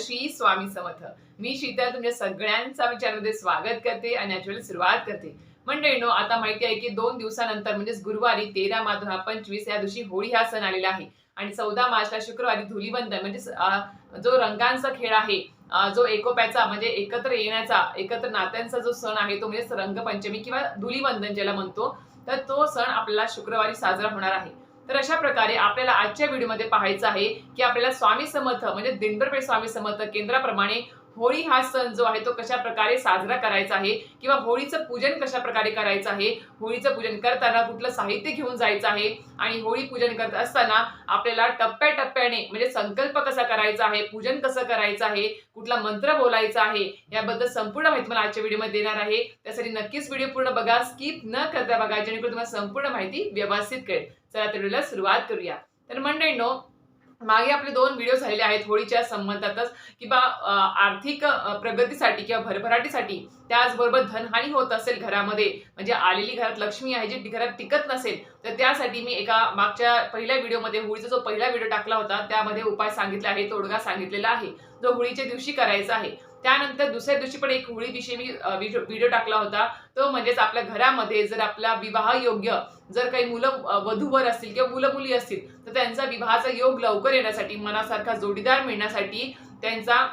श्री स्वामी समर्थ. मी शीतल तुमच्या सगळ्यांचा विचारमध्ये स्वागत करते आणि ऍक्च्युअली सुरुवात करते. मंडळीनो आता माहिती आहे की दोन दिवसानंतर म्हणजेच गुरुवारी तेरा माधुरा पंचवीस या दिवशी होळी हा सण आलेला आहे. आणि चौदा मार्चला शुक्रवारी धुलीवंदन म्हणजे जो रंगांचा खेळ आहे जो एकोप्याचा म्हणजे एकत्र येण्याचा एकत्र नात्यांचा जो सण आहे तो म्हणजे रंगपंचमी किंवा धुलीवंदन ज्याला म्हणतो तर तो सण आपल्याला शुक्रवारी साजरा होणार आहे. तर अशा प्रकारे आपल्याला आजच्या व्हिडिओमध्ये पाहायचं आहे की आपल्याला स्वामी समर्थ म्हणजे दिंडरपेठ स्वामी समर्थ केंद्राप्रमाणे होळी हा सण जो आहे तो कशा प्रकारे साजरा करायचा आहे किंवा होळीचं पूजन कशा प्रकारे करायचं आहे? होळीचं पूजन करताना कुठलं साहित्य घेऊन जायचं आहे? आणि होळी पूजन करत असताना आपल्याला टप्प्याटप्प्याने म्हणजे संकल्प कसा करायचा आहे? पूजन कसं करायचं आहे? कुठला मंत्र बोलायचा आहे? याबद्दल संपूर्ण माहिती मला आजच्या व्हिडिओमध्ये देणार आहे. त्यासाठी नक्कीच व्हिडिओ पूर्ण बघा स्किप न करता बघा जेणेकरून तुम्हाला संपूर्ण माहिती व्यवस्थित कळेल. चला तर व्हिडिओला सुरुवात करूया. तर मंडळींनो मागे आपले दोन व्हिडिओ झालेले आहेत होळीच्या संबंधातच किंवा आर्थिक प्रगतीसाठी किंवा भरभराटीसाठी त्याचबरोबर धनहानी होत असेल घरामध्ये म्हणजे आलेली घरात लक्ष्मी आहे जी घरात टिकत नसेल तर त्यासाठी मी एका मागच्या पहिल्या व्हिडिओमध्ये होळीचा जो पहिला व्हिडिओ टाकला होता त्यामध्ये उपाय सांगितला आहे तोडगा सांगितलेला आहे जो होळीच्या दिवशी करायचा आहे. त्यानंतर दुसऱ्या दिवशी पण एक होळीविषयी मी व्हिडिओ व्हिडिओ टाकला होता. तो म्हणजेच आपल्या घरामध्ये जर आपला विवाह योग्य जर काही मुलं वधूवर असतील किंवा मुलं मुली असतील तर त्यांचा विवाहाचा योग लवकर येण्यासाठी मनासारखा जोडीदार मिळण्यासाठी त्यांचा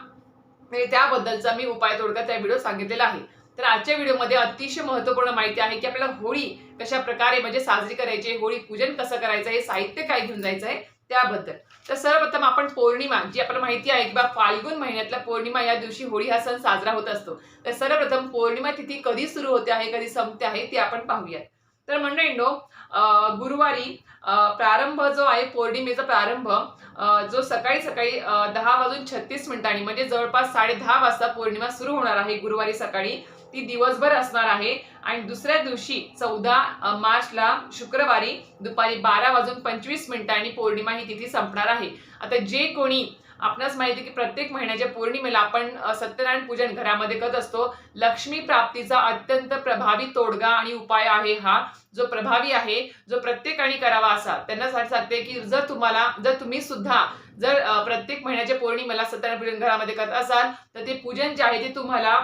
म्हणजे त्याबद्दलचा मी उपाय तोडगा त्या व्हिडिओ सांगितलेला आहे. तर आजच्या व्हिडिओमध्ये अतिशय महत्त्वपूर्ण माहिती आहे की आपल्याला होळी कशा प्रकारे म्हणजे साजरी करायची आहे, होळी पूजन कसं करायचं आहे साहित्य काय घेऊन जायचं आहे त्याबद्दल. तर सर्वप्रथम आपण पौर्णिमा जी आपल्याला माहिती आहे किंवा फाल्गुन महिन्यातल्या पौर्णिमा या दिवशी होळी हा सण साजरा होत असतो. तर सर्वप्रथम पौर्णिमा तिथी कधी सुरू होते आहे कधी संपते आहे ते आपण पाहूयात. तर मंडळींनो गुरुवारी प्रारंभ जो आहे पौर्णिमेचा प्रारंभ जो सकाळी सकाळी दहा वाजून छत्तीस मिनिटांनी म्हणजे जवळपास साडे दहा वाजता पौर्णिमा सुरू होणार आहे गुरुवारी सकाळी. ती दिवसभर असणार आहे. आणि दुसऱ्या दिवशी चौदा मार्चला शुक्रवारी दुपारी बारा वाजून पंचवीस मिनिटांनी पौर्णिमा ही तिथी संपणार आहे. आता जे कोणी आपणास माहिती आहे की प्रत्येक महिन्याच्या पौर्णिमेला आपण सत्यनारायण पूजन घरामध्ये करत असतो लक्ष्मी प्राप्तीचा अत्यंत प्रभावी तोडगा आणि उपाय आहे हा. जो प्रभावी आहे जो प्रत्येकाने करावा असा. त्यांना सा- सांगते की जर तुम्हाला जर तुम्ही सुद्धा जर प्रत्येक महिन्याच्या पौर्णिमेला सत्यनारायण पूजन घरामध्ये करत असाल तर ते पूजन जे आहे ते तुम्हाला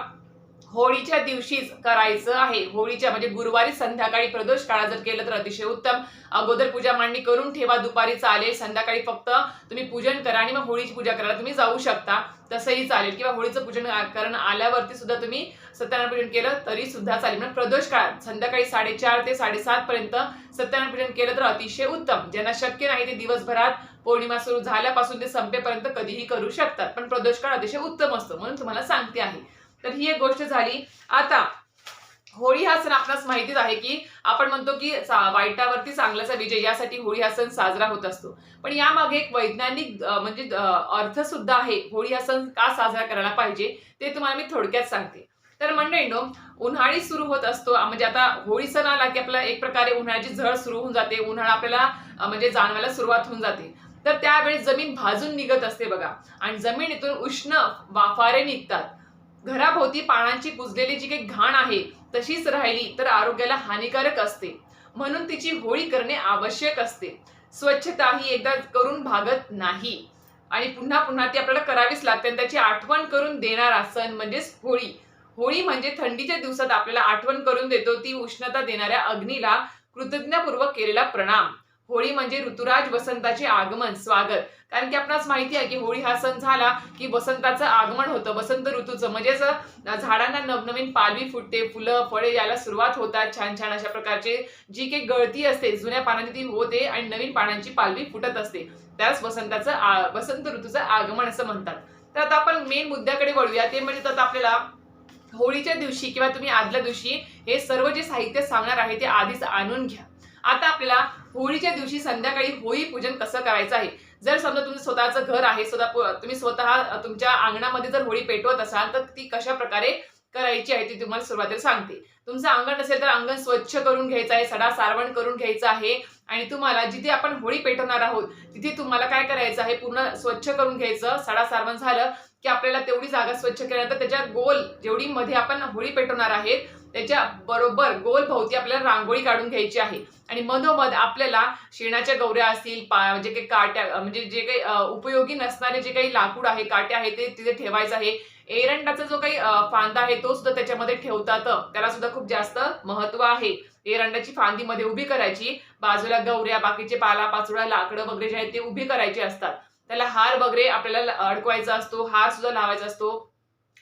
होळीच्या दिवशीच करायचं आहे. होळीच्या म्हणजे गुरुवारी संध्याकाळी प्रदोष काळा जर केलं तर अतिशय उत्तम. अगोदर पूजा मांडणी करून ठेवा दुपारी चालेल. संध्याकाळी फक्त तुम्ही पूजन करा आणि मग होळीची पूजा करायला तुम्ही जाऊ शकता. तसंही चालेल. किंवा होळीचं पूजन करण आल्यावरती सुद्धा तुम्ही सत्यनारायण पूजन केलं तरी सुद्धा चालेल. म्हणजे प्रदोष काळात संध्याकाळी साडेचार ते साडेसात पर्यंत सत्यनारायण पूजन केलं तर अतिशय उत्तम. ज्यांना शक्य नाही ते दिवसभरात पौर्णिमा सुरू झाल्यापासून ते संपेपर्यंत कधीही करू शकतात. पण प्रदोष काळ अतिशय उत्तम असतो म्हणून तुम्हाला सांगते आहे. तर ही एक गोष्ट झाली. आता होळी हा सण आपणास माहितीच आहे की आपण म्हणतो की वाईटावरती चांगल्याचा विजय यासाठी होळी हा सण साजरा होत असतो. पण यामागे एक वैज्ञानिक म्हणजे अर्थ सुद्धा आहे होळी हा सण का साजरा करायला पाहिजे ते तुम्हाला मी थोडक्यात सांगते. तर मंडळींनो उन्हाळी सुरू होत असतो म्हणजे आता होळी सण आला की आपल्याला एक प्रकारे उन्हाळ्याची झळ सुरू होऊन जाते उन्हाळा आपल्याला म्हणजे जाणवायला सुरुवात होऊन जाते. तर त्यावेळी जमीन भाजून निघत असते बघा. आणि जमिनीतून उष्ण वाफारे निघतात. घराभोवती पानांची कुजलेली जी काही घाण आहे तशीच राहिली तर आरोग्याला हानिकारक असते. म्हणून तिची होळी करणे आवश्यक असते. स्वच्छता ही एकदा करून भागत नाही. आणि पुन्हा पुन्हा ती आपल्याला करावीच लागते आणि त्याची आठवण करून देणारा सण म्हणजेच होळी. होळी म्हणजे थंडीच्या दिवसात आपल्याला आठवण करून देतो ती उष्णता देणाऱ्या अग्नीला कृतज्ञपूर्वक केलेला प्रणाम. होळी म्हणजे ऋतुराज वसंताचे आगमन स्वागत. कारण की आपणास माहिती आहे की होळी हा सण झाला की वसंताचं आगमन होतं वसंत ऋतूचं. म्हणजेच झाडांना नवनवीन पालवी फुटते फुलं फळे यायला सुरुवात होतात छान छान अशा प्रकारचे. जी काही गळती असते जुन्या पानांची ती होते आणि नवीन पानांची पालवी फुटत असते. त्यास वसंताचं आ- वसंत ऋतूचं आगमन असं म्हणतात. तर आता आपण मेन मुद्द्याकडे वळूया. ते म्हणजे आता आपल्याला होळीच्या दिवशी किंवा तुम्ही आदल्या दिवशी हे सर्व जे साहित्य सांगणार आहे ते आधीच आणून घ्या. आता आपल्याला होळीच्या दिवशी संध्याकाळी होळी पूजन कसं करायचं आहे? जर समजा तुमचं स्वतःचं घर आहे स्वतः तुम्ही स्वतः तुमच्या अंगणामध्ये जर होळी पेटवत असाल तर ती कशा प्रकारे करायची आहे ती तुम्हाला सुरुवातीला सांगते. तुमचं अंगण असेल तर अंगण स्वच्छ करून घ्यायचं आहे सडा सारवण करून घ्यायचं आहे. आणि तुम्हाला जिथे आपण होळी पेटवणार आहोत तिथे तुम्हाला काय करायचं आहे? पूर्ण स्वच्छ करून घ्यायचं सडा सारवण झालं की आपल्याला तेवढी जागा स्वच्छ केल्यानंतर त्याच्या गोल जेवढी मध्ये आपण होळी पेटवणार आहेत त्याच्या बरोबर गोल भोवती आपल्याला रांगोळी काढून घ्यायची आहे. आणि मधोमध आपल्याला शेणाच्या गौऱ्या असतील पा जे काही काट्या म्हणजे जे काही उपयोगी नसणारे जे काही लाकूड आहे काट्या आहे ते तिथे ठेवायचं आहे. एरंडाचा जो काही फांदा आहे तो सुद्धा त्याच्यामध्ये ठेवतात. त्याला सुद्धा खूप जास्त महत्त्व आहे. एरंडाची फांदीमध्ये उभी करायची. बाजूला गौऱ्या बाकीचे पाला पाचोळा लाकडं वगैरे जे आहेत ते उभी करायचे असतात. त्याला हार वगैरे आपल्याला अडकवायचा असतो हार सुद्धा लावायचा असतो.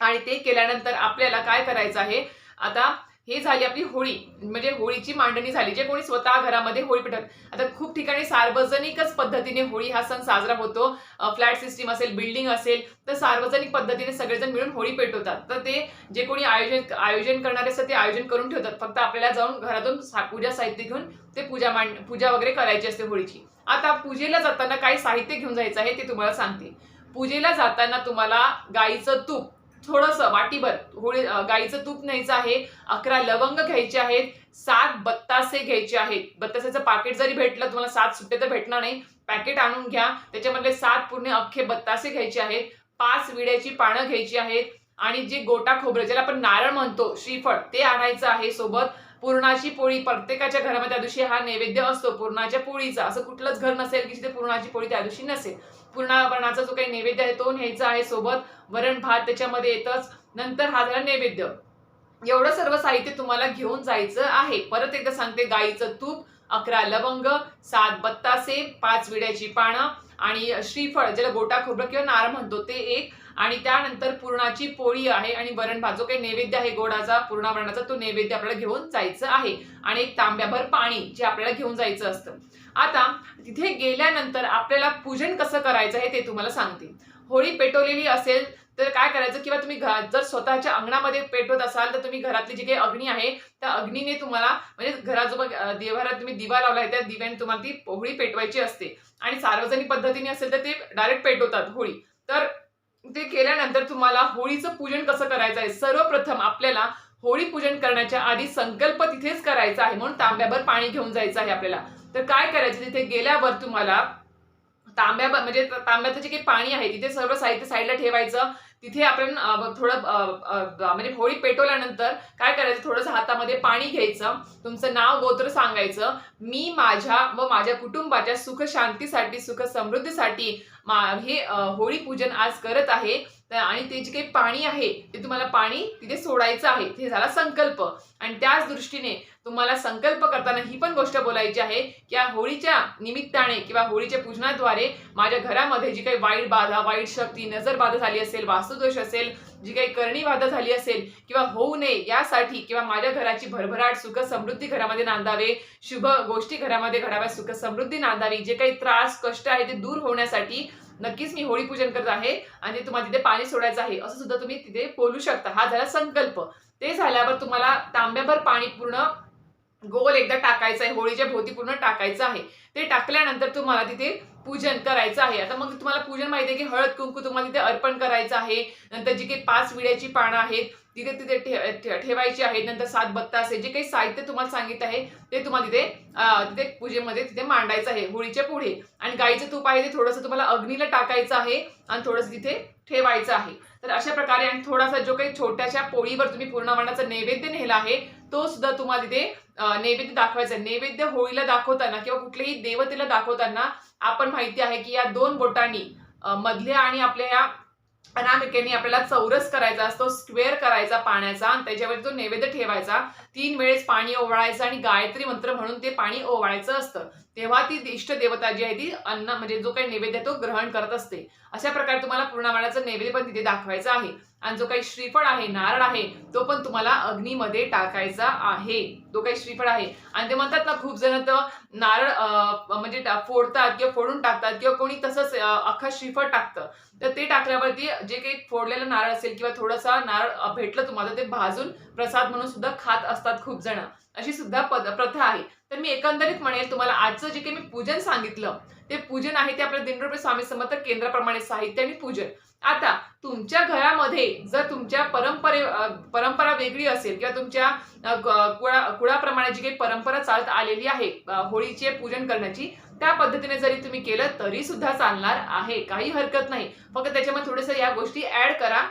आणि ते केल्यानंतर आपल्याला काय करायचं आहे? आता हे झाली आपली होळी. म्हणजे होळीची मांडणी झाली जे कोणी स्वतः घरामध्ये होळी पेटत आता खूप ठिकाणी सार्वजनिकच पद्धतीने होळी हा सण साजरा होतो. फ्लॅट सिस्टीम असेल बिल्डिंग असेल तर सार्वजनिक पद्धतीने सगळेजण मिळून होळी पेटवतात. तर ते जे कोणी आयोजन आयोजन करणारे असतात ते आयोजन करून ठेवतात. फक्त आपल्याला जाऊन घरातून सा- पूजा साहित्य घेऊन ते पूजा मांड पूजा वगैरे करायची असते होळीची. आता पूजेला जाताना काही साहित्य घेऊन जायचं आहे ते तुम्हाला सांगते. पूजेला जाताना तुम्हाला गाईचं तूप थोडंसं वाटीभर होळी गाईचं तूप न्यायचं आहे अकरा लवंग घ्यायचे आहेत सात बत्तासे घ्यायचे आहेत. बत्तासेचं पाकिट जरी भेटलं तुम्हाला सात सुट्टे तर भेटणार नाही. पॅकेट आणून घ्या. त्याच्यामधले सात पूर्ण अख्खे बत्तासे घ्यायचे आहेत. पाच विड्याची पानं घ्यायची आहेत. आणि जे गोटा खोबरं ज्याला आपण नारळ म्हणतो श्रीफळ ते आणायचं आहे सोबत. पुरणाची पोळी प्रत्येकाच्या घरामध्ये त्या दिवशी हा नैवेद्य असतो. पुरणाच्या पोळीचा. असं कुठलंच घर नसेल की जिथे पुरणाची पोळी त्या दिवशी नसेल. पुरणावरणाचा जो काही नैवेद्य आहे तो न्यायचा आहे सोबत. वरण भात त्याच्यामध्ये येतच. नंतर हा झाला नैवेद्य. एवढं सर्व साहित्य तुम्हाला घेऊन जायचं आहे. परत एकदा सांगते गाईचं तूप अकरा लवंग सात बत्तासे पाच विड्याची पानं आणि श्रीफळ ज्याला गोटा खोबरं किंवा नारळ म्हणतो ते एक. आणि त्यानंतर पुरणाची पोळी आहे आणि वरण भात जो काही नैवेद्य आहे गोडाचा पूर्णावरणाचा तो नैवेद्य आपल्याला घेऊन जायचं आहे. आणि एक तांब्याभर पाणी जे आपल्याला घेऊन जायचं असतं. आता तिथे गेल्यानंतर आपल्याला पूजन कसं करायचं आहे ते तुम्हाला सांगते. होळी पेटवलेली असेल तर काय करायचं? किंवा तुम्ही घ- जर स्वतःच्या अंगणामध्ये पेटवत असाल तर तुम्ही घरातली जी काही अग्नी आहे त्या अग्नीने तुम्हाला म्हणजे घराजवळ देवारात देवघरात तुम्ही दिवा लावला आहे त्या दिव्याने तुम्हाला ती होळी पेटवायची असते. आणि सार्वजनिक पद्धतीने असेल तर ते डायरेक्ट पेटवतात होळी. तर ते केल्यानंतर तुम्हाला होळीचं पूजन कसं करायचं आहे? सर्वप्रथम आपल्याला होळी पूजन करण्याच्या आधी संकल्प तिथेच करायचा आहे म्हणून तांब्याभर पाणी घेऊन जायचं आहे आपल्याला. तर काय करायचं? तिथे गेल्यावर तुम्हाला तांब्या म्हणजे तांब्याचं जे काही पाणी आहे तिथे सर्व साहित्य साईडला ठेवायचं. तिथे आपण थोडं म्हणजे होळी पेटवल्यानंतर काय करायचं थोडंसं हातामध्ये पाणी घ्यायचं तुमचं नाव गोत्र सांगायचं. मी माझ्या व माझ्या कुटुंबाच्या सुख शांतीसाठी सुख समृद्धीसाठी मा- हे होळी पूजन आज करत आहे. तर- आणि ते जे काही पाणी आहे ते तुम्हाला पाणी तिथे सोडायचं आहे. ते झाला संकल्प. आणि त्याच दृष्टीने तुम्हाला संकल्प करताना ही पण गोष्ट बोलायची आहे की या होळीच्या निमित्ताने किंवा होळीच्या पूजनाद्वारे माझ्या घरामध्ये जी काही वाईट बाधा वाईट शक्ती नजर बाधा झाली असेल वास्तुदोष असेल जी काही करणी बाधा झाली असेल किंवा होऊ नये यासाठी किंवा माझ्या घराची भरभराट सुख समृद्धी घरामध्ये नांदावे शुभ गोष्टी घरामध्ये घडाव्या सुख समृद्धी नांदावी जे काही त्रास कष्ट आहे ते दूर होण्यासाठी नक्कीच मी होळी पूजन करत आहे आणि तुम्हाला तिथे पाणी सोडायचं आहे असं सुद्धा तुम्ही तिथे बोलू शकता. हा झाला संकल्प. ते झाल्यावर तुम्हाला तांब्याभर पाणी पूर्ण गोल एकदा टाकायचं आहे होळीच्या भोवती पूर्ण टाकायचं आहे. ते टाकल्यानंतर तुम्हाला तिथे पूजन करायचं आहे. आता मग तुम्हाला पूजन माहिती आहे की हळद कुंकू तुम्हाला तिथे अर्पण करायचं आहे. नंतर जी काही पाच विड्याची पानं आहेत तिथे तिथे ठे- ठेवायची आहेत. नंतर सात बत्ता असेल जे काही साहित्य तुम्हाला सांगितलं आहे ते तुम्हाला तिथे तिथे पूजेमध्ये तिथे मांडायचं आहे होळीच्या पुढे. आणि गाईचं तूप आहे ते थोडंसं तुम्हाला अग्नीला टाकायचं आहे आणि थोडंसं तिथे ठेवायचं आहे. तर अशा प्रकारे आणि थोडासा जो काही छोट्याशा पोळीवर तुम्ही पूर्णवणाचा नैवेद्य नेला आहे तो सुद्धा तुम्हाला तिथे नैवेद्य दाखवायचा आहे. नैवेद्य होळीला दाखवताना किंवा कुठल्याही देवतेला दाखवताना आपण माहिती आहे की या दोन बोटांनी मधल्या आणि आपल्या या अनामिकेने आपल्याला चौरस करायचा असतो स्क्वेअर करायचा पाण्याचा आणि त्याच्यावर तो नैवेद्य ठेवायचा तीन वेळेस पाणी ओवाळायचं आणि गायत्री मंत्र म्हणून ते पाणी ओवाळायचं असतं. तेव्हा ती इष्ट देवता जी आहे ती अन्न म्हणजे जो काही नैवेद्य आहे तो ग्रहण करत असते. अशा प्रकारे तुम्हाला पूर्णावळाचं नैवेद्य पण तिथे दाखवायचं आहे. आणि जो काही श्रीफळ आहे नारळ आहे तो पण तुम्हाला अग्नीमध्ये टाकायचा आहे. तो काही श्रीफळ आहे. आणि ते म्हणतात ना खूप जण तर नारळ म्हणजे फोडतात किंवा फोडून टाकतात किंवा कोणी तसंच अख्खा श्रीफळ टाकतं. तर ते टाकल्यावरती जे काही फोडलेलं नारळ असेल किंवा थोडासा नारळ भेटलं तुम्हाला ते भाजून प्रसाद म्हणून सुद्धा खात असतात. असतात खूप जण. अशी सुद्धा पद प्रथा आहे. तर मी एकंदरीत म्हणेल तुम्हाला आजचं जे काही मी पूजन सांगितलं ते पूजन आहे ते आपल्या दिनरूपे स्वामी समर्थ केंद्राप्रमाणे साहित्य आणि पूजन. आता तुमच्या घरामध्ये जर तुमच्या परंपरे परंपरा वेगळी असेल किंवा तुमच्या कुळा कुळाप्रमाणे जी काही परंपरा चालत आलेली आहे होळीचे पूजन करण्याची त्या पद्धतीने जरी तुम्ही केलं तरी सुद्धा चालणार आहे. काही हरकत नाही. फक्त त्याच्यामध्ये थोडंसं या गोष्टी ऍड करा.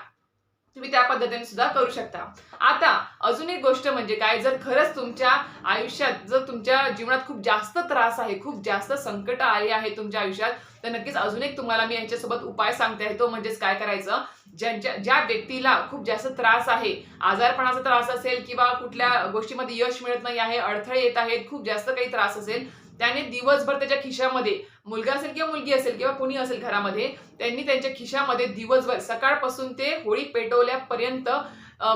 तुम्ही त्या पद्धतीने सुद्धा करू शकता. आता अजून एक गोष्ट म्हणजे काय जर खरंच तुमच्या आयुष्यात जर तुमच्या जीवनात खूप जास्त त्रास आहे खूप जास्त संकट आले आहे तुमच्या आयुष्यात तर नक्कीच अजून एक तुम्हाला मी यांच्यासोबत उपाय सांगते आहे तो म्हणजेच काय करायचं ज्यांच्या ज्या व्यक्तीला खूप जास्त त्रास आहे आजारपणाचा त्रास असेल किंवा कुठल्या गोष्टीमध्ये यश मिळत नाही आहे अडथळे येत आहेत खूप जास्त काही त्रास असेल त्याने दिवसभर त्याच्या खिशामध्ये मुलगा असेल किंवा मुलगी असेल किंवा कुणी असेल घरामध्ये त्यांनी त्यांच्या खिशामध्ये दिवसभर सकाळपासून ते होळी पेटवल्यापर्यंत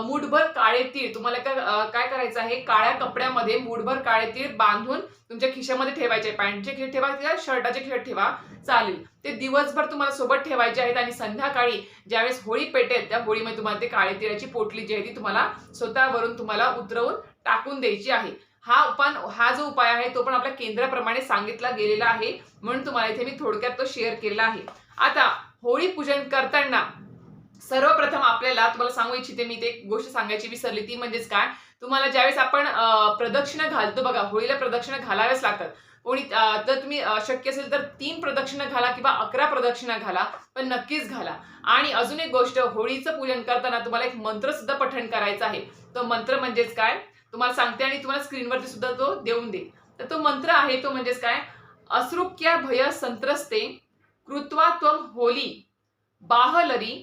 मूठभर काळे तीळ तुम्हाला काय काय करायचं आहे? काळ्या कपड्यामध्ये मूठभर काळे तीळ बांधून तुमच्या खिशामध्ये ठेवायचे. पॅन्टचे खेळ ठेवा किंवा शर्टाचे खिळ ठेवा चालेल. ते दिवसभर तुम्हाला सोबत ठेवायचे आहेत आणि संध्याकाळी ज्यावेळेस होळी पेटेल त्या होळीमध्ये तुम्हाला ते काळे तिळाची पोटली जी आहे ती तुम्हाला स्वतःवरून तुम्हाला उतरवून टाकून द्यायची आहे. हा पण हा जो उपाय आहे तो पण आपल्या केंद्राप्रमाणे सांगितला गेलेला आहे. म्हणून तुम्हाला इथे मी थोडक्यात तो शेअर केलेला आहे. आता होळी पूजन करताना सर्वप्रथम आपल्याला तुम्हाला सांगू इच्छिते मी ते गोष्ट सांगायची विसरली ती म्हणजेच काय? तुम्हाला ज्यावेळेस आपण प्रदक्षिणा घालतो बघा होळीला प्रदक्षिणा घालाव्याच लागतात. कोणी तर तुम्ही शक्य असेल तर तीन प्रदक्षिणा घाला किंवा अकरा प्रदक्षिणा घाला पण नक्कीच घाला. आणि अजून एक गोष्ट होळीचं पूजन करताना तुम्हाला एक मंत्र सुद्धा पठण करायचं आहे. तो मंत्र म्हणजेच काय? तुम्हाला सांगते आणि तुम्हाला स्क्रीनवरती सुद्धा तो देऊन दे तर तो मंत्र आहे तो म्हणजेच काय? असृक्या भय संत्रस्ते कृत्वा त्वम होली बाहलरी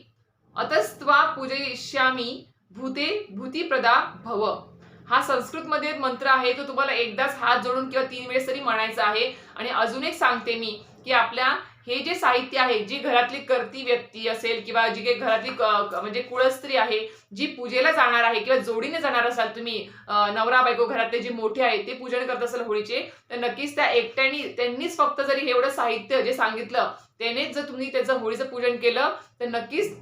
अतस्त्वा पूजयिष्यामी भूते भूतिप्रदा भव. हा संस्कृतमध्ये मंत्र आहे तो तुम्हाला एकदाच हात जोडून किंवा तीन वेळेस तरी म्हणायचा आहे. आणि अजून एक सांगते मी की आपल्या हे जे साहित्य आहे जी घरातली करती व्यक्ती असेल किंवा जी काही घरातली म्हणजे कुळस्त्री आहे जी पूजेला जाणार आहे किंवा जोडीने जाणार असाल तुम्ही नवरा बायको घरातले जे मोठे आहेत ते पूजन करत असाल होळीचे तर नक्कीच त्या एकट्याने त्यांनीच फक्त जरी एवढं साहित्य जे सांगितलं त्यानेच जर तुम्ही त्याचं होळीचं पूजन केलं तर नक्कीच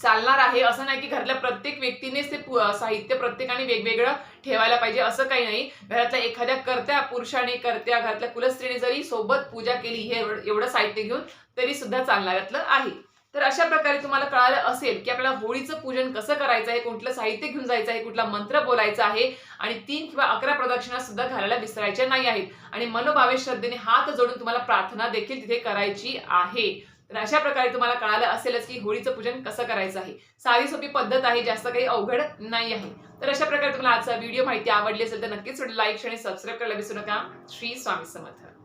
चालणार आहे. असं नाही की घरातल्या प्रत्येक व्यक्तीनेच ते पु- साहित्य प्रत्येकाने वेगवेगळं ठेवायला पाहिजे असं काही नाही. घरातल्या एखाद्या करत्या पुरुषाने करत्या घरातल्या कुलस्त्रीने जरी सोबत पूजा केली हे एवढं एवढं साहित्य घेऊन तरी सुद्धा चालणाऱ्यातलं आहे. तर अशा प्रकारे तुम्हाला कळालं असेल की आपल्याला होळीचं पूजन कसं करायचं आहे कुठलं साहित्य घेऊन जायचं आहे कुठला मंत्र बोलायचा आहे आणि तीन किंवा अकरा प्रदक्षिणा सुद्धा घालायला विसरायच्या नाही आहेत. आणि मनोभावे श्रद्धेने हात जोडून तुम्हाला प्रार्थना देखील तिथे करायची आहे. तर अशा प्रकारे तुम्हाला कळालं असेलच की होळीचं पूजन कसं करायचं आहे. साधी सोपी पद्धत आहे जास्त काही अवघड नाही आहे. तर अशा प्रकारे तुम्हाला आजचा व्हिडिओ माहिती आवडली असेल तर नक्कीच लाईक आणि सबस्क्राईब करायला विसरू नका. श्री स्वामी समर्थ.